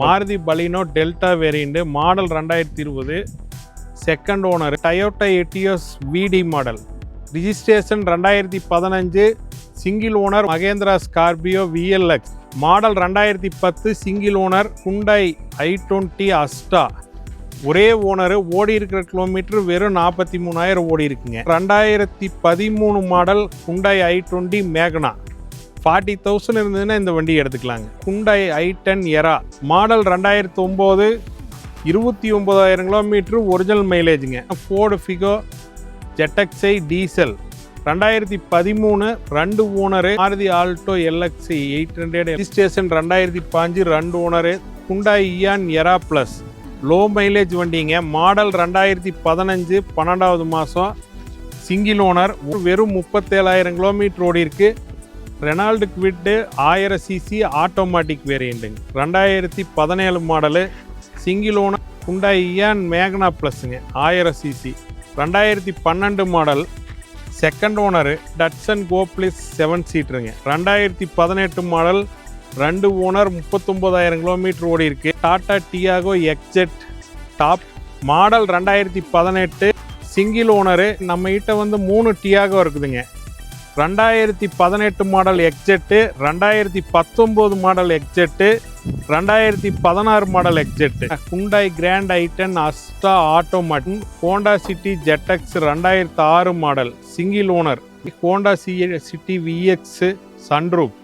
Maruti Baleno Delta variant model ரெண்டாயிரத்தி இருபது second owner Toyota Etios VD model registration ரெண்டாயிரத்தி பதினஞ்சு single owner Mahindra Scorpio VLX model ரெண்டாயிரத்தி பத்து சிங்கிள் ஓனர் குண்டை ஐ டுவெண்ட்டி அஸ்டா ஒரே ஓனர் ஓடி இருக்கிற கிலோமீட்டர் வெறும் நாற்பத்தி மூணாயிரம் ஓடி இருக்குங்க. ரெண்டாயிரத்தி பதிமூணு model Hyundai i twenty Magna forty thousand இருந்ததுன்னா இந்த வண்டி எடுத்துக்கலாங்க. குண்டாய் ஐ டென் எரா மாடல் ரெண்டாயிரத்து ஒம்பது இருபத்தி ஒம்பதாயிரம் கிலோமீட்ரு ஒரிஜினல் மைலேஜுங்க ஃபோர்டு ஃபிகோ ஜெட்டக்ஸை டீசல் ரெண்டாயிரத்தி பதிமூணு ரெண்டு owner Maruti Alto LXI eight hundred registration ரெண்டாயிரத்தி பாஞ்சு ரெண்டு owner Hyundai Eon Era plus low mileage வண்டிங்க மாடல் ரெண்டாயிரத்தி பதினஞ்சு பன்னெண்டாவது மாதம் சிங்கிள் ஓனர் வெறும் முப்பத்தேழாயிரம் கிலோமீட்டர் ஓடி இருக்குது ரெனால்டு குவிட்டு ஆயிரம் சிசி ஆட்டோமேட்டிக் வேரியண்ட்டுங்க. ரெண்டாயிரத்தி பதினேழு model single owner Hyundai Eon Magna ப்ளஸ்ஸுங்க. ஆயிரம் சிசி. ரெண்டாயிரத்தி பன்னெண்டு model second owner Datsun go plus seven சீட்டருங்க. ரெண்டாயிரத்தி பதினெட்டு மாடல் ரெண்டு ஓனர் முப்பத்தொம்போதாயிரம் கிலோமீட்டர் ஓடி இருக்கு. Tata Tiago XZ top model ரெண்டாயிரத்தி பதினெட்டு சிங்கிள் ஓனரு நம்ம கிட்ட வந்து மூணு டியாகோ இருக்குதுங்க. ரெண்டாயிரத்தி பதினெட்டு மாடல் எக்ஜெட்டு ரெண்டாயிரத்தி பத்தொம்போது மாடல் எக்ஜெட்டு ரெண்டாயிரத்தி பதினாறு model எக்ஸெட்டு Hyundai Grand i ten Asta automatic Honda City ZX ரெண்டாயிரத்தி ஆறு model single owner Honda C City VX sunroof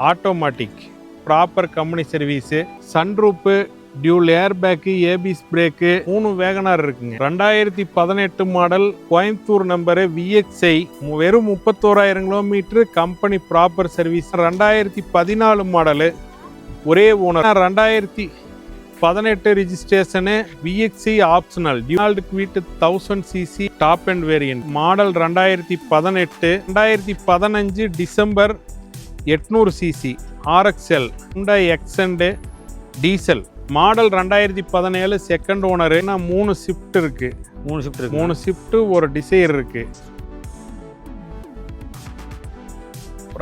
automatic proper company service sunroof dual air bag ABS brake மூணு வேகனார் இருக்குங்க. ரெண்டாயிரத்தி பதினெட்டு மாடல் கோயம்புத்தூர் நம்பரு விஎக்ஸ்ஐ வெறும் முப்பத்தோராயிரம் kilometre company proper service ரெண்டாயிரத்தி பதினாலு மாடலு ஒரே ஓனர் ரெண்டாயிரத்தி பதினெட்டு registration VXI optional டியூனால்டு Kwid thousand CC top end variant model ரெண்டாயிரத்தி பதினெட்டு ரெண்டாயிரத்தி பதினஞ்சு டிசம்பர் எட்நூறு CC RXL Hyundai Xcent diesel model ரெண்டாயிரத்தி பதினேழு செகண்ட் ஓனரு மூணு ஷிஃப்ட் இருக்கு. மூணு ஷிஃப்ட் இருக்கு. மூணு ஷிஃப்ட் ஒரு டிசைர் இருக்கு.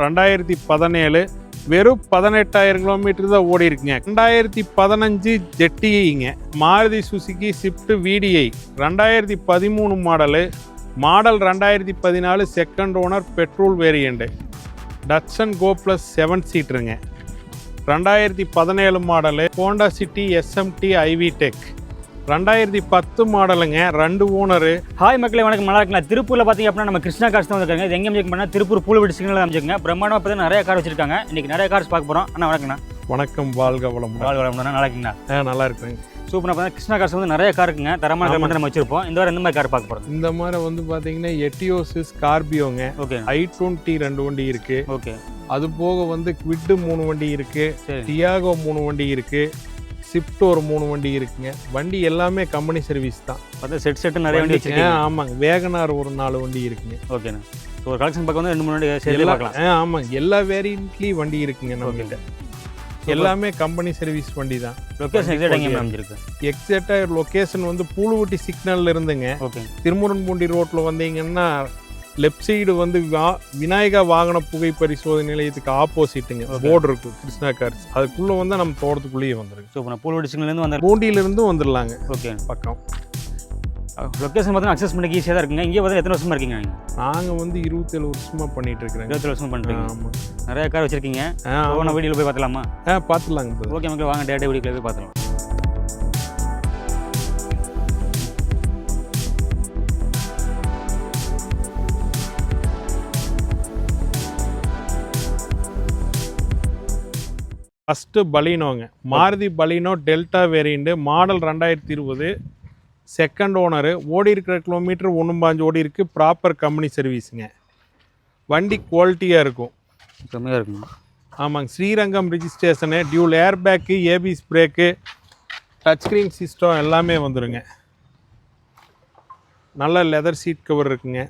ரெண்டாயிரத்தி பதினேழு வெறும் பதினெட்டாயிரம் கிலோமீட்டர் தான் ஓடி இருக்குங்க. ரெண்டாயிரத்தி பதினஞ்சு ஜெட்டிங்க மாருதி சுசுகி ஷிஃப்ட் விடிஐ ரெண்டாயிரத்தி பதிமூணு மாடலு மாடல் ரெண்டாயிரத்தி பதினாலு second owner petrol variant Datsun Go plus seven சீட்டருங்க ரெண்டாயிரத்தி பதினேழு model Honda City SMT IV tech ரெண்டாயிரத்தி பத்து மாடலுங்க ரெண்டு ஓனரு. ஹாய் மக்களே வணக்கம். நல்லா இருக்கலாம் திருப்பூர்ல பாத்தீங்க அப்படின்னா நம்ம கிருஷ்ணா கார்ஸ் தான் வந்திருக்காங்க. இது எங்க அமைச்சிருக்க பண்ணா? திருப்பூர் பூலவெடி சிக்னல் அமைச்சிருக்காங்க பிரம்மாண்டமா பார்த்தா நிறைய கார் வச்சிருக்காங்க. இன்னைக்கு நிறைய கார்ஸ் பார்க்க போறோம். அண்ணா வணக்கண்ணா வணக்கம் வாழ்க வளம் வாழ் வளம் நல்லா இருக்கீங்களா? ஆ நல்லா இருக்குங்க சூப்பராக பார்த்தா கிருஷ்ணா கார்ஸ் வந்து நிறைய கார் இருக்குங்க. தரமான கார் மட்டும் நம்ம வச்சிருப்போம். இந்த வாரம் எந்த மாதிரி கார் பார்க்க போறோம் இந்த மாதிரி வந்து பார்த்தீங்கன்னா எட்டியோஸு ஸ்கார்பியோங்க ஓகே. ஐ டுவெண்ட்டி ரெண்டு வண்டி இருக்கு. ஓகே. அது போக வந்து குவிட்டு மூணு வண்டி இருக்கு. சரி. டியாகோ மூணு வண்டி இருக்கு. ஸ்விஃப்ட் ஒரு மூணு வண்டி இருக்குங்க. வண்டி எல்லாமே கம்பெனி சர்வீஸ் தான். பார்த்தா செட் செட்டு நிறைய வண்டி வச்சிருக்கீங்க. ஆமாங்க. வேகனார் ஒரு நாலு வண்டி இருக்குங்க. ஓகேண்ணா. ஒரு கலெக்ஷன் பார்க்க வந்து ரெண்டு மூணு வண்டி எல்லா பார்க்கலாம். ஆமாங்க. எல்லா வேரியன்ட்லேயும் வண்டி இருக்குங்க நம்ம கிட்ட எல்லாமே கம்பெனி சர்வீஸ் வண்டி தான் லொக்கேஷன் எக்ஸாக்ட் எங்கே அமைஞ்சிருக்கு எக்ஸாக்டாக லொக்கேஷன் வந்து பூலுவட்டி சிக்னல்ல இருந்துங்க. திருமுருன்பூண்டி ரோட்டில் வந்தீங்கன்னா லெஃப்ட் சைடு வந்து விநாயகா வாகன புகை பரிசோதனை நிலையத்துக்கு ஆப்போசிட்டுங்க. போர்டு இருக்கு கிருஷ்ணா கார்ஸ் அதுக்குள்ள வந்து நம்ம தோட்டத்துக்குள்ளேயே வந்துருக்கு ஸோ நான் பூலவெடி சிக்னல்லேருந்து வந்துடலாங்க ஓகே பக்கம். லொக்கேஷன் பார்த்தீங்கன்னா அக்சஸ் பண்ணி ஈஸியாக தான் இருக்குங்க. இங்கே பார்த்தா எத்தனை வருஷமா இருக்கீங்க நீங்கள் வந்து இருபத்தேழு வருஷமா பண்ணிட்டு இருக்கிறேங்க. இருபத்தி வருஷம் பண்ணுறீங்க ஆமாம் நிறைய கார் வச்சிருக்கீங்க. ஒவ்வொரு வீடியோவில் போய் பார்த்தலாமா ஆ பார்த்துலாங்க. ஓகே மக்கள் வாங்க டேட்டா வீடியோவில் போய் பார்த்தலாம் first பலினோங்க. Maruti Baleno Delta variant model ரெண்டாயிரத்தி இருபது. செகண்ட் ஓனரு ஓடி இருக்கிற கிலோமீட்டர் ஒன்று பாஞ்சு ஓடி இருக்கு. ப்ராப்பர் கம்பெனி சர்வீஸுங்க வண்டி குவாலிட்டியாக இருக்கும். கம்மியாக இருக்குங்க. ஆமாங்க. Srirangam registration dual air bag ABS brake touch screen system எல்லாமே வந்துருங்க. நல்ல லெதர் சீட் கவர் இருக்குங்க.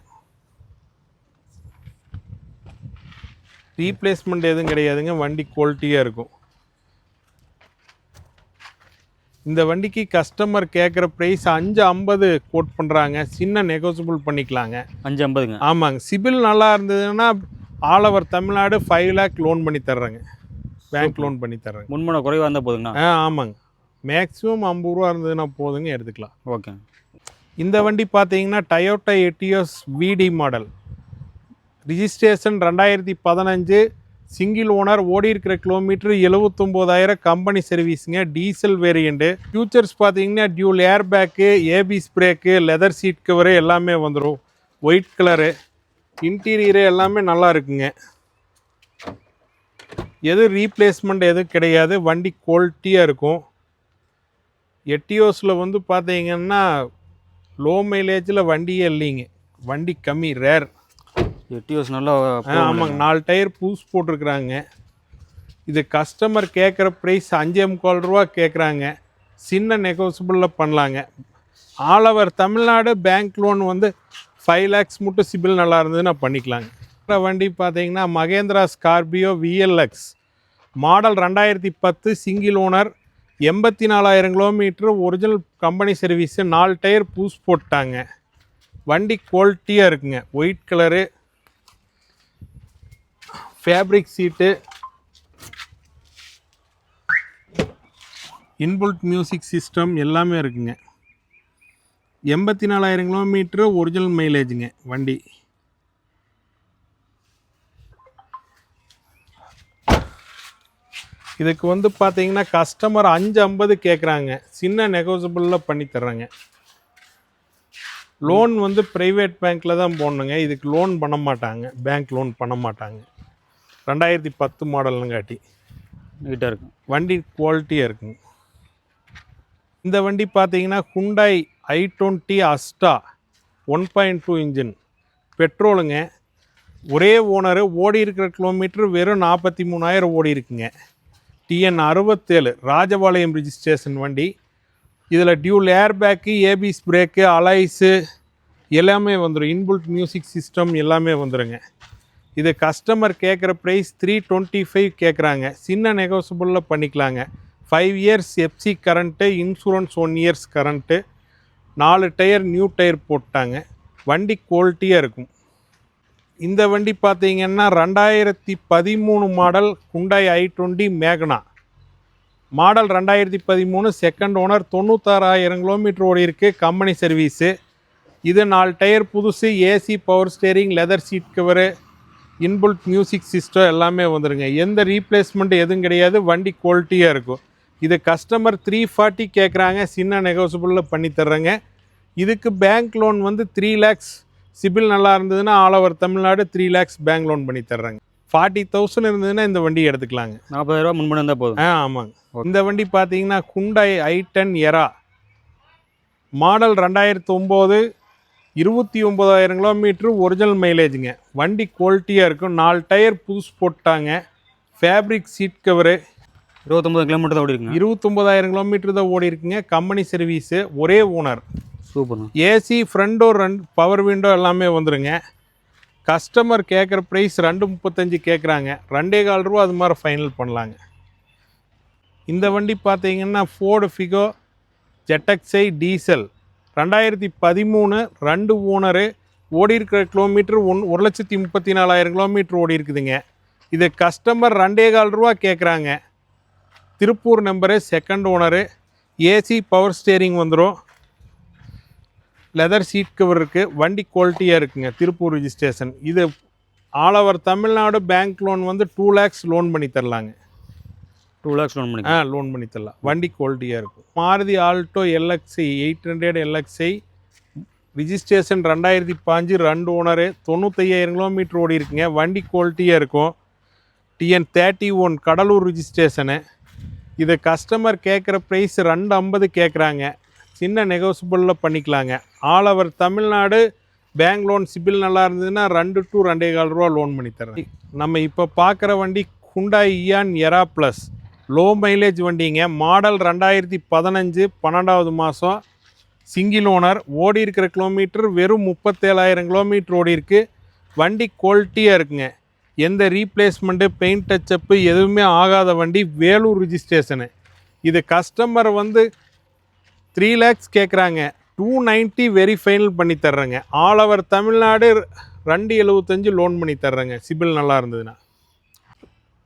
ரீப்ளேஸ்மெண்ட் எதுவும் கிடையாதுங்க. வண்டி குவாலிட்டியாக இருக்கும். இந்த வண்டிக்கு கஸ்டமர் கேட்குற ப்ரைஸ் அஞ்சு ஐம்பது கோட் பண்ணுறாங்க சின்ன நெகோசியபிள் பண்ணிக்கலாங்க. அஞ்சு ஐம்பதுங்க. ஆமாங்க. சிபில் நல்லா இருந்ததுன்னா all over Tamil Nadu five lakh loan பண்ணி தர்றேங்க. பேங்க் லோன் பண்ணி தர்றேங்க. முன்மனை குறைவாக இருந்தால் போதுங்கண்ணா ஆ ஆமாங்க. மேக்ஸிமம் ஐம்பது ரூபா இருந்ததுன்னா போதுங்க எடுத்துக்கலாம். ஓகே. இந்த வண்டி பார்த்தீங்கன்னா Toyota Etios VD model registration ரெண்டாயிரத்தி பதினஞ்சு. சிங்கிள் ஓனர் ஓடி இருக்கிற கிலோமீட்டர் எழுவத்தொம்போதாயிரம் கம்பெனி சர்வீஸுங்க. Diesel variant. ஃபியூச்சர்ஸ் பார்த்தீங்கன்னா dual air bag ABS brake leather seat cover எல்லாமே வந்துடும் ஒயிட் கலரு. இன்டீரியரு எல்லாமே நல்லா இருக்குங்க. எது ரீப்ளேஸ்மெண்ட் எதுவும் கிடையாது. வண்டி குவாலிட்டியாக இருக்கும். எட்டியோஸில் வந்து பார்த்தீங்கன்னா லோ மைலேஜில் வண்டியே இல்லைங்க. வண்டி கம்மி ரேர். எட்டியோஸ் நல்லா ஆமாங்க. நாலு டயர் பூஸ் போட்டிருக்கிறாங்க. இது கஸ்டமர் கேட்குற ப்ரைஸ் அஞ்சே முக்கால் ரூபா கேட்குறாங்க சின்ன நெகோசிபிளில் பண்ணலாங்க. All over Tamil Nadu bank loan வந்து ஃபைவ் லேக்ஸ் மட்டும் சிபில் நல்லா இருந்ததுன்னா பண்ணிக்கலாங்க. வண்டி பார்த்தீங்கன்னா மகேந்திரா ஸ்கார்பியோ விஎல்எக்ஸ் மாடல் ரெண்டாயிரத்தி பத்து சிங்கிள் ஓனர் எண்பத்தி நாலாயிரம் கிலோமீட்டர் ஒரிஜினல் கம்பெனி சர்வீஸு நாலு டயர் பூஸ் போட்டாங்க. வண்டி குவாலிட்டியாக இருக்குங்க. White colour fabric seat inbuilt music system எல்லாமே இருக்குங்க. எண்பத்தி நாலாயிரம் கிலோமீட்ரு ஒரிஜினல் மைலேஜுங்க வண்டி. இதுக்கு வந்து பார்த்தீங்கன்னா கஸ்டமர் அஞ்சு ஐம்பது கேட்குறாங்க சின்ன நெகோசபிளில் பண்ணித்தர்றாங்க லோன் வந்து ப்ரைவேட் பேங்க்கில் தான் போடணுங்க. இதுக்கு லோன் பண்ண மாட்டாங்க. பேங்க் லோன் பண்ண மாட்டாங்க. ரெண்டாயிரத்தி பத்து மாடலுங்காட்டி நீட்டாக இருக்கும். வண்டி குவாலிட்டியாக இருக்குங்க இந்த வண்டி பார்த்தீங்கன்னா Hyundai i twenty Asta one point two engine பெட்ரோலுங்க. ஒரே ஓனரு ஓடி இருக்கிற கிலோமீட்டர் வெறும் நாற்பத்தி மூணாயிரம் ஓடி இருக்குங்க. டிஎன் அறுபத்தேழு ராஜபாளையம் ரிஜிஸ்ட்ரேஷன் வண்டி. இதில் dual air bag ABS brake alloys எல்லாமே வந்துடும் இன்புல்ட் மியூசிக் சிஸ்டம் எல்லாமே வந்துடுங்க இது கஸ்டமர் கேட்குற ப்ரைஸ் த்ரீ டுவெண்ட்டி ஃபைவ் கேட்குறாங்க சின்ன நெகோசபிளில் பண்ணிக்கலாங்க. Five years FC current insurance one years current நாலு டயர் நியூ டயர் போட்டாங்க. வண்டி குவாலிட்டியாக இருக்கும். இந்த வண்டி பார்த்தீங்கன்னா ரெண்டாயிரத்தி பதிமூணு model Hyundai i twenty Magna model ரெண்டாயிரத்தி பதிமூணு செகண்ட் ஓனர் தொண்ணூத்தாறாயிரம் கிலோமீட்டர் ஓடி இருக்குது கம்பெனி சர்வீஸு இது நாலு டயர் புதுசு AC power steering leather seat cover inbuilt music system எல்லாமே வந்துடுங்க எந்த ரீப்ளேஸ்மெண்ட் எதுவும் கிடையாது. வண்டி குவாலிட்டியாக இருக்கும். இது கஸ்டமர் த்ரீ ஃபார்ட்டி கேட்குறாங்க சின்ன நெகோசிபிளில் பண்ணி தர்றேங்க. இதுக்கு பேங்க் லோன் வந்து த்ரீ லேக்ஸ் சிபில் நல்லா இருந்ததுன்னா all over Tamil Nadu three lakhs bank loan பண்ணி தர்றாங்க. ஃபார்ட்டி தௌசண்ட் இருந்ததுன்னா இந்த வண்டி எடுத்துக்கலாங்க. நாற்பதாயிரரூவா முன்மனை இருந்தால் போதும். ஆ ஆமாங்க. இந்த வண்டி பார்த்தீங்கன்னா குண்டாய் ஐ டென் எரா மாடல் ரெண்டாயிரத்து ஒம்பது. இருபத்தி ஒம்பதாயிரம் கிலோமீட்ரு ஒரிஜினல் மைலேஜுங்க வண்டி குவாலிட்டியாக இருக்கும். நாலு டயர் புதுசு போட்டாங்க. ஃபேப்ரிக் சீட் கவரு இருபத்தொம்பது கிலோமீட்டர் தான் ஓடி இருக்குங்க இருபத்தொம்பதாயிரம் கிலோமீட்டர் தான் ஓடி இருக்குங்க கம்பெனி சர்வீஸு ஒரே ஓனர் சூப்பர்ண்ணா ஏசி ஃப்ரண்ட் டோர் ரெண்டு பவர் விண்டோ எல்லாமே வந்துருங்க. கஸ்டமர் கேட்குற ப்ரைஸ் ரெண்டு முப்பத்தஞ்சு கேட்குறாங்க ரெண்டே கால் ரூபா அது மாதிரி ஃபைனல் பண்ணலாங்க. இந்த வண்டி பார்த்தீங்கன்னா ஃபோர்டு ஃபிகோ ஜெட்டக்ஸை டீசல் ரெண்டாயிரத்தி பதிமூணு ரெண்டு ஓனரு ஓடி இருக்கிற கிலோமீட்டர் ஒன் ஒரு லட்சத்தி முப்பத்தி நாலாயிரம் கிலோமீட்டர் ஓடி இருக்குதுங்க. இது கஸ்டமர் ரெண்டே கால் ரூபா கேட்குறாங்க Tiruppur number second owner AC power steering வந்துடும் லெதர் சீட் கவர் இருக்குது வண்டி குவாலிட்டியாக இருக்குங்க. திருப்பூர் ரிஜிஸ்ட்ரேஷன் இது all over Tamil Nadu bank loan வந்து டூ லேக்ஸ் லோன் பண்ணி தரலாங்க. டூ லேக்ஸ் லோன் பண்ணி ஆ லோன் பண்ணி தரலாம். வண்டி குவாலிட்டியாக இருக்கும். Maruti Alto LXI eight hundred LXI registration ரெண்டாயிரத்தி பாஞ்சு ரெண்டு ஓனரு தொண்ணூத்தையாயிரம் கிலோமீட்டர் ஓடி இருக்குங்க. வண்டி குவாலிட்டியாக இருக்கும். TN thirty one Cuddalore registration இதை கஸ்டமர் கேட்குற ப்ரைஸ் ரெண்டு ஐம்பது கேட்குறாங்க சின்ன நெகோசிபிளில் பண்ணிக்கலாங்க. All over Tamil Nadu bank loan CIBIL நல்லா இருந்ததுன்னா ரெண்டு டு ரெண்டே கால் ரூபா லோன் பண்ணி தரேன். நம்ம இப்போ பார்க்குற வண்டி Hyundai Eon Era plus low mileage வண்டிங்க. மாடல் ரெண்டாயிரத்தி பதினஞ்சு பன்னெண்டாவது மாதம் சிங்கிள் ஓனர் ஓடி இருக்கிற கிலோமீட்டர் வெறும் முப்பத்தேழாயிரம் கிலோமீட்டர் ஓடி இருக்கு. வண்டி குவாலிட்டியாக இருக்குங்க. எந்த ரீப்ளேஸ்மெண்ட்டு பெயிண்ட் டச்சப்பு எதுவுமே ஆகாத வண்டி வேலூர் ரிஜிஸ்ட்ரேஷனு இது கஸ்டமர் வந்து த்ரீ லேக்ஸ் கேட்குறாங்க டூ நைன்ட்டி வெரி ஃபைனல் பண்ணி தர்றேங்க. ஆல் ஓவர் தமிழ்நாடு ரெண்டு எழுபத்தஞ்சு லோன் பண்ணி தர்றேங்க. சிபில் நல்லா இருந்ததுன்னா.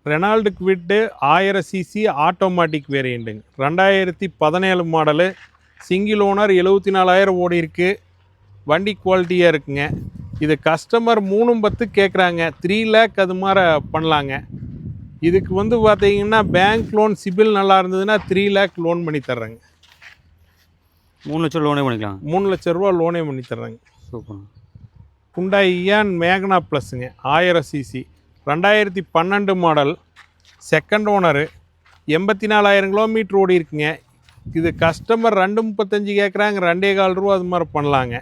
ரெனால்டு குவிட்டு ஆயிரம் சிசி ஆட்டோமேட்டிக் வேரியண்ட்டுங்க ரெண்டாயிரத்தி பதினேழு மாடலு சிங்கிள் ஓனர் எழுபத்தி நாலாயிரம் ஓடி இருக்கு. வண்டி குவாலிட்டியாக இருக்குங்க. இது கஸ்டமர் மூணும் பத்து கேட்குறாங்க த்ரீ லேக் அது மாதிரி பண்ணலாங்க. இதுக்கு வந்து பார்த்தீங்கன்னா பேங்க் லோன் சிபில் நல்லா இருந்ததுன்னா த்ரீ லேக் லோன் பண்ணி தர்றேங்க. மூணு லட்சம் லோனே பண்ணிக்கலாம். மூணு லட்ச ரூபா லோனே பண்ணி தர்றேங்க. சூப்பர். குண்டாய் இயான் மேக்னா ப்ளஸ்ஸுங்க ஆயிரம் சிசி. ரெண்டாயிரத்தி பன்னெண்டு மாடல் செகண்ட் ஓனரு எண்பத்தி நாலாயிரம் கிலோமீட்டர் ஓடி இருக்குங்க. இது கஸ்டமர் ரெண்டு முப்பத்தஞ்சு கேட்குறாங்க ரெண்டே கால் ரூபா அது மாதிரி பண்ணலாங்க.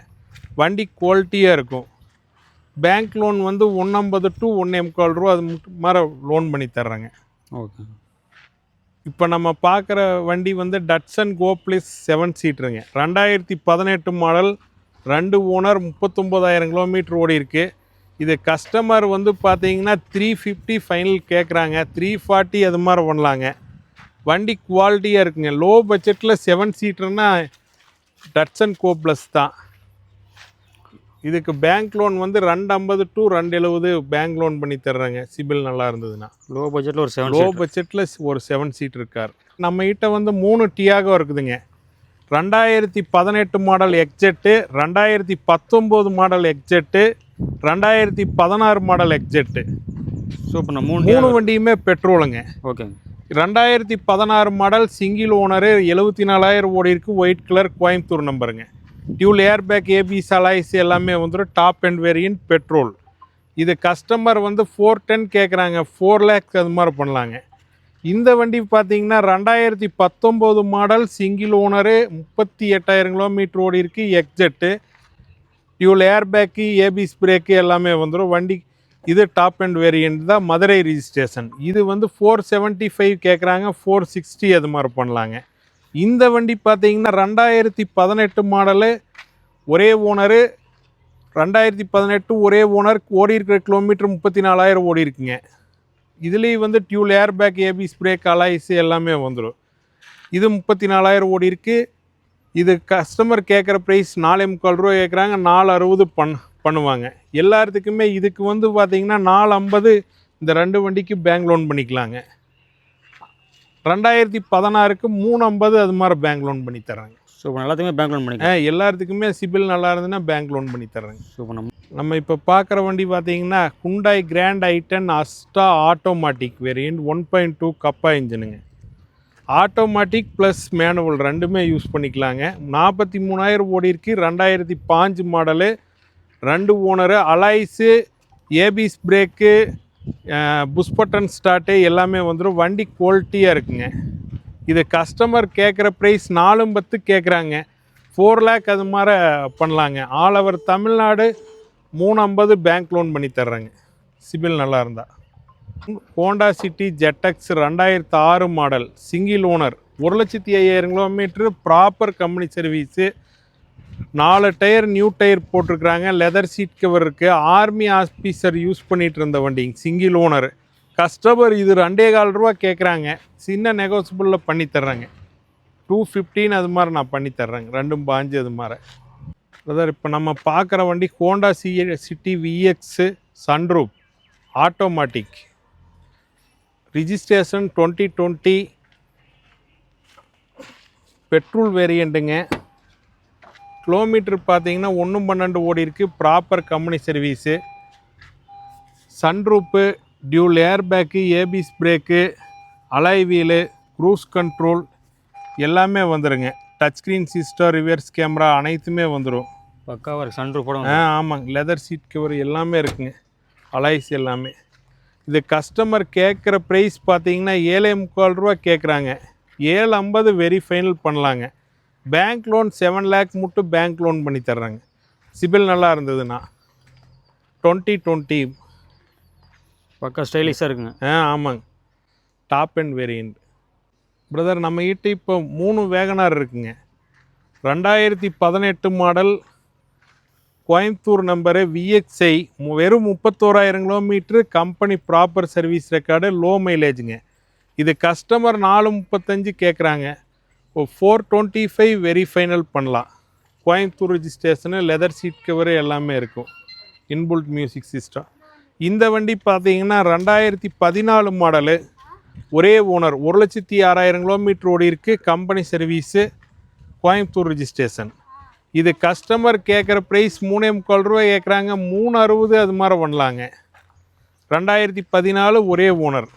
வண்டி குவாலிட்டியாக இருக்கும். பேங்க் லோன் வந்து ஒன்றம்பது டு ஒன்றே முக்கால் ரூபா அது மாதிரி லோன் பண்ணி தர்றேங்க. ஓகே. இப்போ நம்ம பார்க்குற வண்டி வந்து டட்சன் கோ ப்ளஸ் செவன் சீட்டருங்க ரெண்டாயிரத்தி பதினெட்டு மாடல் ரெண்டு ஓனர் முப்பத்தொம்போதாயிரம் கிலோமீட்டர் ஓடி இருக்கு. இது கஸ்டமர் வந்து பார்த்தீங்கன்னா த்ரீ ஃபிஃப்டி ஃபைனல் கேட்குறாங்க த்ரீ ஃபார்ட்டி அது மாதிரி பண்ணலாங்க. வண்டி குவாலிட்டியாக இருக்குங்க. லோ பட்ஜெட்டில் செவன் சீட்டர்னா டட்சன் கோ ப்ளஸ் தான். இதுக்கு பேங்க் லோன் வந்து ரெண்டு ஐம்பது டு ரெண்டு எழுபது பேங்க் லோன் பண்ணி தர்றாங்க. சிபில் நல்லா இருந்ததுன்னா. லோ பட்ஜெட்டில் ஒரு செவன் லோ பட்ஜெட்டில் ஒரு செவன் சீட் இருக்கார் நம்ம கிட்ட வந்து மூணு டியாகோ இருக்குதுங்க. ரெண்டாயிரத்தி பதினெட்டு மாடல் எக்ஜெட்டு ரெண்டாயிரத்தி பத்தொம்போது மாடல் எக்ஜெட்டு ரெண்டாயிரத்தி பதினாறு மாடல் எக்ஜெட்டு சூப்பர் மூணு மூணு வண்டியுமே பெட்ரோலுங்க ஓகேங்க ரெண்டாயிரத்தி பதினாறு மாடல் சிங்கிள் ஓனரு எழுபத்தி நாலாயிரம் ஓடி இருக்கு white colour Coimbatore நம்பருங்க dual air bag ABS alloys எல்லாமே வந்துடும் டாப் அண்ட் வேரியன்ட் பெட்ரோல் இது கஸ்டமர் வந்து ஃபோர் டென் கேட்குறாங்க ஃபோர் லேக்ஸ் அது மாதிரி பண்ணலாங்க. இந்த வண்டி பார்த்தீங்கன்னா ரெண்டாயிரத்தி பத்தொம்போது மாடல் சிங்கிள் ஓனரு முப்பத்தி எட்டாயிரம் கிலோமீட்டர் ஓடி இருக்கு எக்ஜெட்டு இவ்வளோ ஏர் பேக்கு ஏபிஸ் பிரேக்கு எல்லாமே வந்துடும் வண்டி இது டாப் அண்ட் வேரியன்ட் தான் மதுரை ரிஜிஸ்ட்ரேஷன் இது வந்து ஃபோர் செவன்ட்டி ஃபைவ் கேட்குறாங்க ஃபோர் சிக்ஸ்டி அது மாதிரி பண்ணலாங்க. இந்த வண்டி பார்த்தீங்கன்னா ரெண்டாயிரத்தி பதினெட்டு மாடலு ஒரே ஓனரு ரெண்டாயிரத்தி பதினெட்டு ஒரே ஓனர் ஓடி இருக்கிற கிலோமீட்டர் முப்பத்தி நாலாயிரம் ஓடி இருக்குங்க. இதுலேயும் வந்து dual air bag ABS brake alloys எல்லாமே வந்துடும் இது முப்பத்தி நாலாயிரம் ஓடி இருக்குது இது கஸ்டமர் கேட்குற ப்ரைஸ் நாலே முக்கால் ரூபா கேட்குறாங்க நாலு அறுபது பண் பண்ணுவாங்க. எல்லாத்துக்குமே இதுக்கு வந்து பார்த்தீங்கன்னா நாலு ஐம்பது இந்த ரெண்டு வண்டிக்கு பேங்க் லோன் பண்ணிக்கலாங்க. ரெண்டாயிரத்தி பதினாறுக்கு மூணு ஐம்பது அது மாதிரி பேங்க் லோன் பண்ணி தர்றாங்க. சூப்பர். எல்லாத்துக்குமே பேங்க் லோன் ஆ எல்லாத்துக்குமே சிபில் நல்லா இருந்ததுன்னா பேங்க் லோன் பண்ணி தர்றாங்க. சூப்பர். நம்ம நம்ம இப்போ பார்க்குற வண்டி பார்த்தீங்கன்னா Hyundai Grand i ten Asta automatic variant one point two Kappa இன்ஜினுங்க automatic plus manual ரெண்டுமே யூஸ் பண்ணிக்கலாங்க. நாற்பத்தி மூணாயிரம் ஓடிருக்கு ரெண்டாயிரத்தி பாஞ்சு மாடலு ரெண்டு owner alloys ABS brake push button start எல்லாமே வந்துடும் வண்டி குவாலிட்டியாக இருக்குங்க. இது கஸ்டமர் கேட்குற ப்ரைஸ் நாலும் பத்து கேட்குறாங்க ஃபோர் லேக் அது மாதிரி பண்ணலாங்க. ஆல் ஓவர் தமிழ்நாடு மூணு ஐம்பது பேங்க் லோன் பண்ணி தர்றாங்க சிபில் நல்லா இருந்தால் ஹோண்டா சிட்டி ஜெட்டக்ஸ் ரெண்டாயிரத்து ஆறு மாடல் சிங்கிள் ஓனர் ஒரு லட்சத்தி ஐயாயிரம் கிலோமீட்ரு ப்ராப்பர் கம்பெனி சர்வீஸு. நாலு டயர் நியூ டயர் போட்டிருக்கிறாங்க. லெதர் சீட் கவர் இருக்குது ஆர்மி ஆஃபீஸர் யூஸ் பண்ணிகிட்டு இருந்த வண்டிங்க சிங்கிள் ஓனர். கஸ்டமர் இது ரெண்டே கால் ரூபா கேட்குறாங்க சின்ன நெகோசிபிளில் பண்ணி டூ ஃபிஃப்டின் அது மாதிரி நான் பண்ணித்தர்றேங்க ரெண்டும் பாஞ்சு அது மாதிரி. பிரதர் இப்போ நம்ம பார்க்குற வண்டி Honda C City VX sunroof automatic registration twenty twenty petrol வேரியண்ட்டுங்க kilometre பார்த்தீங்கன்னா ஒன்று பன்னெண்டு ஓடி இருக்கு. Proper company service sunroof dual air bag ABS brake alloy wheel cruise control எல்லாமே வந்துடுங்க touch screen system reverse camera அனைத்துமே வந்துடும் பக்காவாக இருக்குது சன்ரூஃப் போட ஆ ஆமாங்க. லெதர் சீட் கவர் எல்லாமே இருக்குங்க. அலாய்ஸ் எல்லாமே. இது கஸ்டமர் கேட்குற ப்ரைஸ் பார்த்தீங்கன்னா ஏழே முக்கால் ரூபா கேட்குறாங்க. ஏழு ஐம்பது வெரி ஃபைனல் பண்ணலாங்க. பேங்க் லோன் செவன் லேக் மட்டும் பேங்க் லோன் பண்ணி தர்றாங்க. சிபில் நல்லா இருந்ததுன்னா. டுவெண்ட்டி டுவெண்ட்டி பக்கா ஸ்டைலிஷாக இருக்குங்க. ஆ ஆமாங்க. டாப் அண்ட் வேரியண்ட் பிரதர் நம்ம கிட்ட இப்போ மூணு வேகனார் இருக்குங்க. ரெண்டாயிரத்தி பதினெட்டு மாடல் கோயம்புத்தூர் நம்பரு விஎக்ஸ்ஐ வெறும் முப்பத்தோராயிரம் kilometre company proper service record low மைலேஜுங்க இது கஸ்டமர் நாலு முப்பத்தஞ்சு கேட்குறாங்க four twenty five very final பண்ணலாம். Coimbatore registration leather seat cover எல்லாமே இருக்கும். இன்புல்ட் மியூசிக் சிஸ்டம் இந்த வண்டி பார்த்தீங்கன்னா ரெண்டாயிரத்தி பதினாலு மாடலு ஒரே ஓனர் ஒரு லட்சத்தி ஆறாயிரம் கிலோமீட்டர் ஓடி இருக்குது கம்பெனி சர்வீஸு கோயம்புத்தூர் ரிஜிஸ்ட்ரேஷன் இது கஸ்டமர் கேட்குற ப்ரைஸ் மூணே முக்கால் ரூபா கேட்குறாங்க மூணு அறுபது அது மாதிரி பண்ணலாங்க. ரெண்டாயிரத்தி பதினாலு ஒரே ஓனர்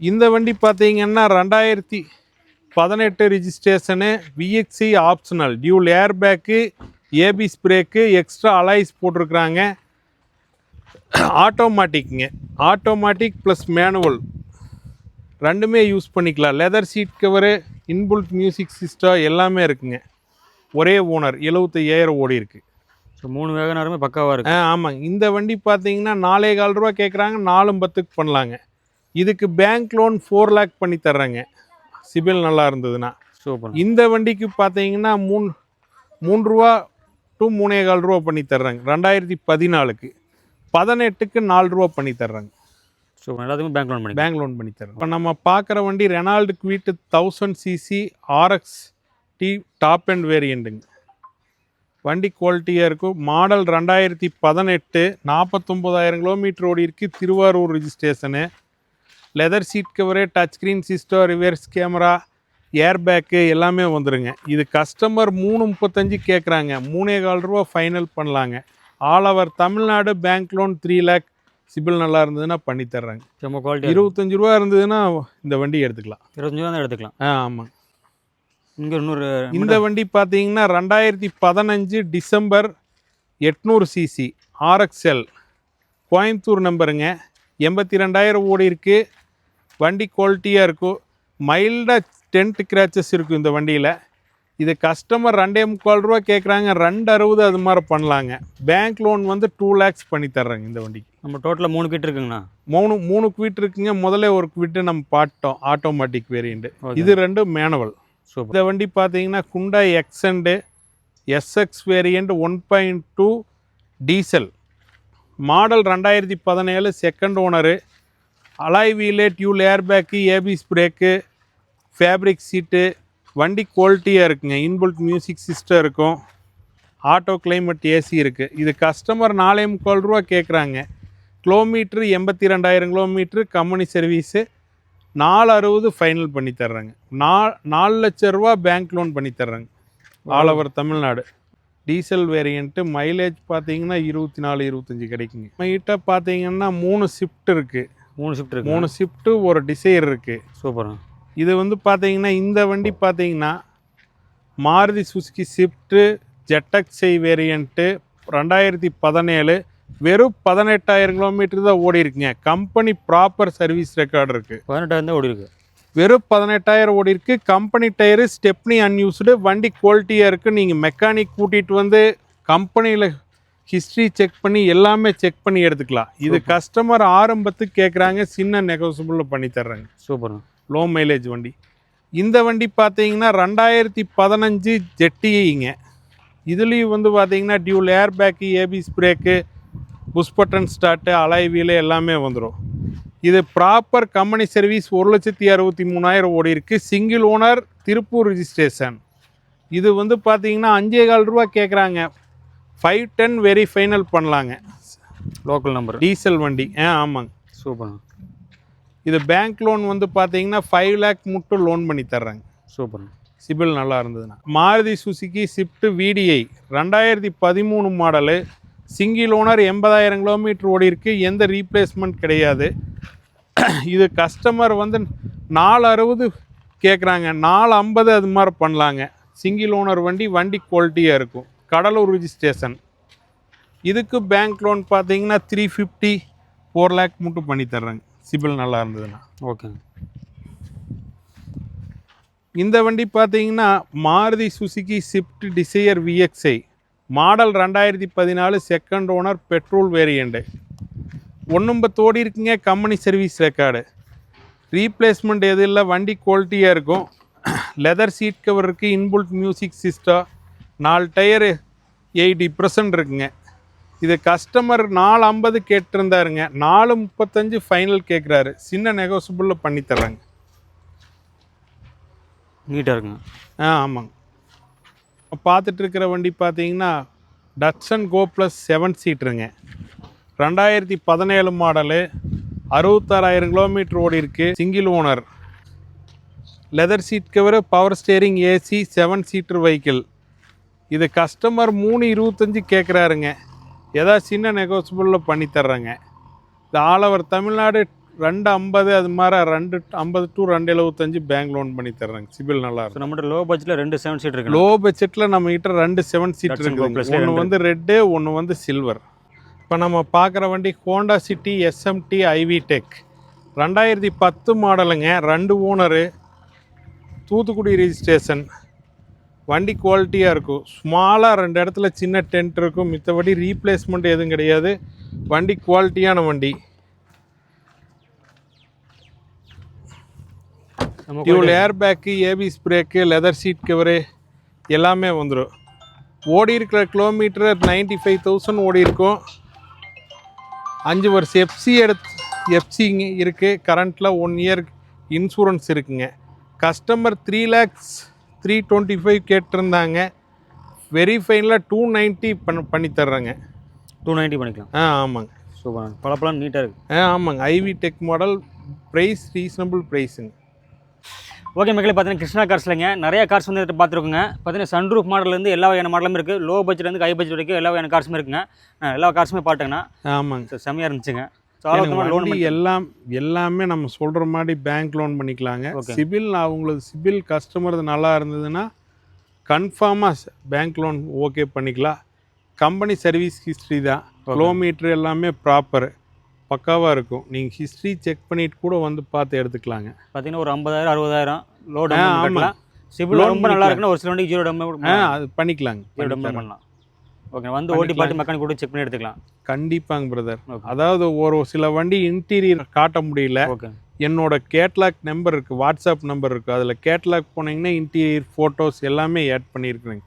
இந்த வண்டி பார்த்தீங்கன்னா ரெண்டாயிரத்தி பதினெட்டு registration VXI optional dual air bag ABS brake extra alloys போட்டிருக்கிறாங்க. ஆட்டோமேட்டிக்குங்க ஆட்டோமேட்டிக் ப்ளஸ் மேனுவல் ரெண்டுமே யூஸ் பண்ணிக்கலாம். Leather seat cover inbuilt music system எல்லாமே இருக்குங்க. ஒரே ஓனர் எழுபத்தையாயிரம் ஓடி இருக்கு. ஸோ மூணு வேகனாருமே பக்காவாக ஆ இருக்கு ஆமாங்க இந்த வண்டி பார்த்தீங்கன்னா நாலே கால் ரூபா கேட்குறாங்க நாலும் பத்துக்கு பண்ணலாங்க. இதுக்கு பேங்க் லோன் ஃபோர் லேக் பண்ணி தர்றேங்க. சிபில் நல்லா இருந்ததுன்னா. சூப்பர். இந்த வண்டிக்கு பார்த்தீங்கன்னா மூணு மூணு ரூபா டு மூணே கால் ரூபா பண்ணி தர்றாங்க. ரெண்டாயிரத்தி பதினாலுக்கு பதினெட்டுக்கு நாலு ரூபா பண்ணி தர்றாங்க. சூப்பர். எல்லாத்துக்கும் பேங்க் லோன் பண்ணி பேங்க் லோன் பண்ணி தர்றோம் இப்போ நம்ம பார்க்குற வண்டி Renault Kwid thousand CC RX T top end வேரியண்ட்டுங்க வண்டி குவாலிட்டியாக இருக்கும். மாடல் ரெண்டாயிரத்தி பதினெட்டு நாற்பத்தொம்போதாயிரம் கிலோமீட்டர் ஓடி இருக்கு. Thiruvarur registration leather seat cover touch screen system reverse camera air bag எல்லாமே வந்துருங்க. இது கஸ்டமர் மூணு முப்பத்தஞ்சு கேட்குறாங்க மூணே கால் ரூபா ஃபைனல் பண்ணலாங்க. All over Tamil Nadu bank loan three lakh CIBIL நல்லா இருந்ததுன்னா பண்ணி தர்றாங்க ரொம்ப குவாலிட்டி இருபத்தஞ்சு ரூபா இருந்ததுன்னா இந்த வண்டி எடுத்துக்கலாம். இருபத்தஞ்சு ரூபா தான் எடுத்துக்கலாம். ஆ ஆமாம் இங்கே இன்னொரு இந்த வண்டி பார்த்தீங்கன்னா ரெண்டாயிரத்தி பதினஞ்சு டிசம்பர் எட்நூறு சிசி ஆர்எக்ஸ்எல் கோயம்புத்தூர் நம்பருங்க. எண்பத்தி ரெண்டாயிரம் ஓடி இருக்கு. வண்டி குவாலிட்டியாக இருக்கும். மைல்டாக டென்ட் கிராச்சஸ் இருக்கும் இந்த வண்டியில். இது கஸ்டமர் ரெண்டே முக்கால் ரூபா கேட்குறாங்க ரெண்டு அறுபது அது மாதிரி பண்ணலாங்க. பேங்க் லோன் வந்து டூ லேக்ஸ் பண்ணி தர்றாங்க இந்த வண்டிக்கு. நம்ம டோட்டலாக மூணு கிட்ட இருக்குங்கண்ணா. மூணு மூணு குவிட் இருக்குங்க. முதல்ல ஒரு குவிட்டு நம்ம பாட்டோம். Automatic variant Okay. இது ரெண்டு மேனுவல் சூப்பர். இந்த வண்டி பார்த்தீங்கன்னா Hyundai Xcent SX variant one point two diesel model ரெண்டாயிரத்தி பதினேழு second owner alloy wheel dual airbag ABS brake fabric seat வண்டி குவாலிட்டியாக இருக்குங்க. இன்புல்ட் மியூசிக் சிஸ்டம் இருக்கும். ஆட்டோ கிளைமேட் ஏசி இருக்குது இது கஸ்டமர் நாலே முக்கால் ரூபா கேட்குறாங்க கிலோமீட்ரு எண்பத்தி ரெண்டாயிரம் கிலோமீட்ரு கம்பெனி சர்வீஸு நாலு அறுபது ஃபைனல் பண்ணி தர்றாங்க. நா நாலு லட்ச ரூபா பேங்க் லோன் பண்ணி தர்றாங்க. All over Tamil Nadu. Diesel variant mileage பார்த்தீங்கன்னா இருபத்தி நாலு இருபத்தஞ்சி கிடைக்குங்க. நம்மகிட்ட பார்த்தீங்கன்னா மூணு ஷிஃப்ட் இருக்குது மூணு ஷிஃப்ட் இருக்கு மூணு ஷிஃப்ட்டு ஒரு டிசைர் இருக்குது சூப்பர் இது வந்து பார்த்தீங்கன்னா இந்த வண்டி பார்த்தீங்கன்னா மாருதி சுசுகி ஸ்விஃப்ட்டு ஜெட்டக்ஸை வேரியண்ட்டு ரெண்டாயிரத்தி பதினேழு வெறும் பதினெட்டாயிரம் கிலோமீட்டர் தான் ஓடி இருக்குங்க. கம்பெனி ப்ராப்பர் சர்வீஸ் ரெக்கார்டு இருக்குது பதினெட்டாயிரம் தான் ஓடி இருக்கு. வெறும் பதினெட்டாயிரம் ஓடி இருக்கு. கம்பெனி டயரு ஸ்டெப்னி அன்யூஸ்டு வண்டி குவாலிட்டியாக இருக்குது நீங்கள் மெக்கானிக் கூட்டிகிட்டு வந்து கம்பெனியில் ஹிஸ்ட்ரி செக் பண்ணி எல்லாமே செக் பண்ணி எடுத்துக்கலாம். இது கஸ்டமர் ஆரம்பத்துக்கு கேட்குறாங்க சின்ன நெகோசிபிளில் பண்ணி தர்றாங்க. சூப்பர். லோ மைலேஜ் வண்டி. இந்த வண்டி பார்த்தீங்கன்னா ரெண்டாயிரத்தி பதினஞ்சு ஜெட்டிங்க இதுலேயும் வந்து பார்த்தீங்கன்னா dual air bag ABS brake push button start alloy wheel எல்லாமே வந்துடும் இது ப்ராப்பர் கம்பெனி சர்வீஸ் ஒரு லட்சத்தி அறுபத்தி மூணாயிரம் ஓடி இருக்கு. சிங்கிள் ஓனர் திருப்பூர் ரிஜிஸ்ட்ரேஷன் இது வந்து பார்த்தீங்கன்னா அஞ்சே கால் ரூபா கேட்குறாங்க ஃபைவ் டென் வெரி ஃபைனல் பண்ணலாங்க. லோக்கல் நம்பர் டீசல் வண்டி. ஆ ஆமாங்க. சூப்பர் இது பேங்க் லோன் வந்து பார்த்தீங்கன்னா ஃபைவ் லேக் மட்டும் லோன் பண்ணி தர்றாங்க. சூப்பர் சிபில் நல்லா இருந்ததுன்னா மாருதி சுசுகி ஸ்விஃப்ட் விடிஐ ரெண்டாயிரத்தி பதிமூணு மாடலு சிங்கிள் ஓனர் எண்பதாயிரம் கிலோமீட்டர் ஓடி இருக்கு எந்த ரீப்ளேஸ்மெண்ட் கிடையாது. இது கஸ்டமர் வந்து நாலு அறுபது கேட்குறாங்க நாலு ஐம்பது அது மாதிரி பண்ணலாங்க. சிங்கிள் ஓனர் வண்டி வண்டி குவாலிட்டியாக இருக்கும். கடலூர் ரிஜிஸ்ட்ரேஷன் இதுக்கு பேங்க் லோன் பார்த்தீங்கன்னா த்ரீ ஃபிஃப்டி ஃபோர் லேக் மட்டும் பண்ணி தர்றாங்க. சிபில் நல்லா இருந்ததுன்னா. ஓகே இந்த வண்டி பார்த்தீங்கன்னா Maruti Suzuki Swift Dzire VXI model ரெண்டாயிரத்தி பதினாலு செகண்ட் ஓனர் பெட்ரோல் வேரியண்ட்டு ஒன்றும் பத்தோடி இருக்குங்க கம்பெனி சர்வீஸ் ரெக்கார்டு ரீப்ளேஸ்மெண்ட் எது இல்லை வண்டி குவாலிட்டியாக இருக்கும். லெதர் சீட் கவர் இருக்குது இன்புல்ட் மியூசிக் சிஸ்டம் நாலு டயரு எயிட்டி பர்சன்ட் இருக்குங்க. இது கஸ்டமர் நாலு ஐம்பது கேட்டிருந்தாருங்க. நாலு முப்பத்தஞ்சு ஃபைனல் கேட்குறாரு சின்ன நெகோசிபிளில் பண்ணி தர்றாங்க நீட்டாக இருக்குங்க. ஆ ஆமாங்க. பார்த்துட்டு இருக்கிற வண்டி பார்த்தீங்கன்னா டட்சன் கோ ப்ளஸ் செவன் சீட்ருங்க ரெண்டாயிரத்தி பதினேழு மாடலு அறுபத்தாறாயிரம் கிலோமீட்டர் ஓடி இருக்கு single owner leather seat cover power steering AC seven seater vehicle இது கஸ்டமர் மூணு இருபத்தஞ்சி கேட்குறாருங்க ஏதாவது சின்ன நெகோசியபிளில் பண்ணித்தர்றேங்க. தர்றாங்க இது ஆல் ஓவர் தமிழ்நாடு ரெண்டு ஐம்பது அது மாதிரி ரெண்டு ஐம்பது டு ரெண்டு எழுபத்தஞ்சு பேங்க் லோன் பண்ணி தர்றாங்க. சிபில் நல்லா இருக்கும். நம்மகிட்ட லோ பட்ஜெட்டில் ரெண்டு செவன் சீட் இருக்கு லோ பட்ஜெட்டில் நம்ம கிட்ட ரெண்டு செவன் சீட் இருக்குது. ஒன்று வந்து ரெட்டு ஒன்று வந்து சில்வர் இப்போ நம்ம பார்க்குற வண்டி Honda City SMT IV tech ரெண்டாயிரத்தி பத்து மாடலுங்க ரெண்டு ஓனரு தூத்துக்குடி ரெஜிஸ்ட்ரேஷன் வண்டி குவாலிட்டியாக இருக்கும். ஸ்மாலாக ரெண்டு இடத்துல சின்ன டென்ட் இருக்கும். மித்தபடி ரீப்ளேஸ்மெண்ட் எதுவும் கிடையாது. வண்டி குவாலிட்டியான வண்டி. Dual air bag ABS brake leather seat cover எல்லாமே வந்துடும் ஓடி இருக்கிற கிலோமீட்டர் நைன்டி ஃபைவ் தௌசண்ட் ஓடி இருக்கும். அஞ்சு வருஷம் எஃப்சி எடுத்து எஃப்சிங்க இருக்குது கரண்ட்டில் ஒன் இயர் இன்சூரன்ஸ் இருக்குங்க. Customer three lakhs three twenty five கேட்டிருந்தாங்க வெரிஃபைனில் டூ நைன்ட்டி பண்ண பண்ணி தர்றாங்க. டூ நைன்ட்டி பண்ணிக்கலாம். ஆ ஆமாங்க. சூப்பர் பழப்பழம் நீட்டாக இருக்குது ஆ ஆமாங்க. IV tech model price reasonable ப்ரைஸுங்க okay மக்களே பார்த்தீங்கன்னா கிருஷ்ணா கார்ஸ்லங்க நிறைய கார்ஸ் வந்து பார்த்துருக்குங்க. பார்த்தீங்கன்னா சன்ரூஃப் மாடல்லேருந்து எல்லா வகையான மாடலும் இருக்குது லோ பட்ஜெட்லேருந்து ஹை பட்ஜெட் வரைக்கும் எல்லா வகையான கார்ஸுமே இருக்குங்க. எல்லா கார்ஸுமே பாட்டுங்கண்ணா ஆமாங்க. ஸோ செம்மையாக இருந்துச்சுங்க. லோன் எல்லாம் எல்லாமே நம்ம சொல்ற மாதிரி பேங்க் லோன் பண்ணிக்கலாங்க. சிபில் அவங்களுக்கு சிபில் கஸ்டமர் நல்லா இருந்ததுன்னா கன்ஃபார்மாக பேங்க் லோன் ஓகே பண்ணிக்கலாம். கம்பெனி சர்வீஸ் ஹிஸ்ட்ரி தான். கிலோமீட்டர் எல்லாமே ப்ராப்பர் பக்காவாக இருக்கும். நீங்கள் ஹிஸ்ட்ரி செக் பண்ணிட்டு கூட வந்து பார்த்து எடுத்துக்கலாங்க. பார்த்தீங்கன்னா ஒரு ஐம்பதாயிரம் அறுபதாயிரம் low uh, down CIBIL Loan ரொம்ப நல்லா. இருக்குன்னா ஒரு சில வண்டிக்கு ஜீரோ டவுன் அது பண்ணிக்கலாங்க. Zero down. பண்ணலாம். ஓகே வந்து ஓட்டி பார்த்து மெக்கானிக் கூட செக் பண்ணி எடுத்துக்கலாம். கண்டிப்பாங்க பிரதர். அதாவது ஒரு சில வண்டி இன்டீரியர் காட்ட முடியல. என்னோட கேட்லாக் நம்பர் இருக்குது வாட்ஸ்அப் நம்பர் இருக்குது அதில் கேட்லாக் போனீங்கன்னா இன்டீரியர் ஃபோட்டோஸ் எல்லாமே ஆட் பண்ணியிருக்கிறேங்க.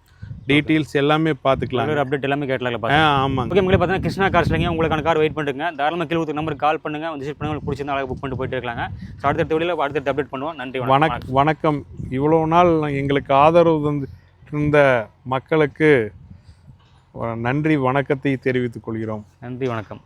டீட்டெயில்ஸ் எல்லாமே பார்த்துக்கலாம் அப்டேட் எல்லாமே கேட்டலாம்ல ஆ ஆமாங்க. ஓகே உங்களை பார்த்தீங்கன்னா கிருஷ்ணா கார்ஸ்லங்க உங்களுக்கான கார் வெயிட் பண்ணுங்க தாராளமாக கீழே நம்பருக்கு கால் பண்ணுங்க. வந்து விசிட் பண்ணுங்க உங்களுக்கு பிடிச்சிருந்தா அழகாக புக் பண்ணிட்டு போயிட்டு இருக்கலாங்க. ஸோ அடுத்த அடுத்த அப்டேட் பண்ணுவோம். நன்றி வணக் வணக்கம். இவ்வளோ நாள் எங்களுக்கு ஆதரவு தந்து இருந்த மக்களுக்கு நன்றி வணக்கத்தை தெரிவித்துக் கொள்கிறோம். நன்றி வணக்கம்.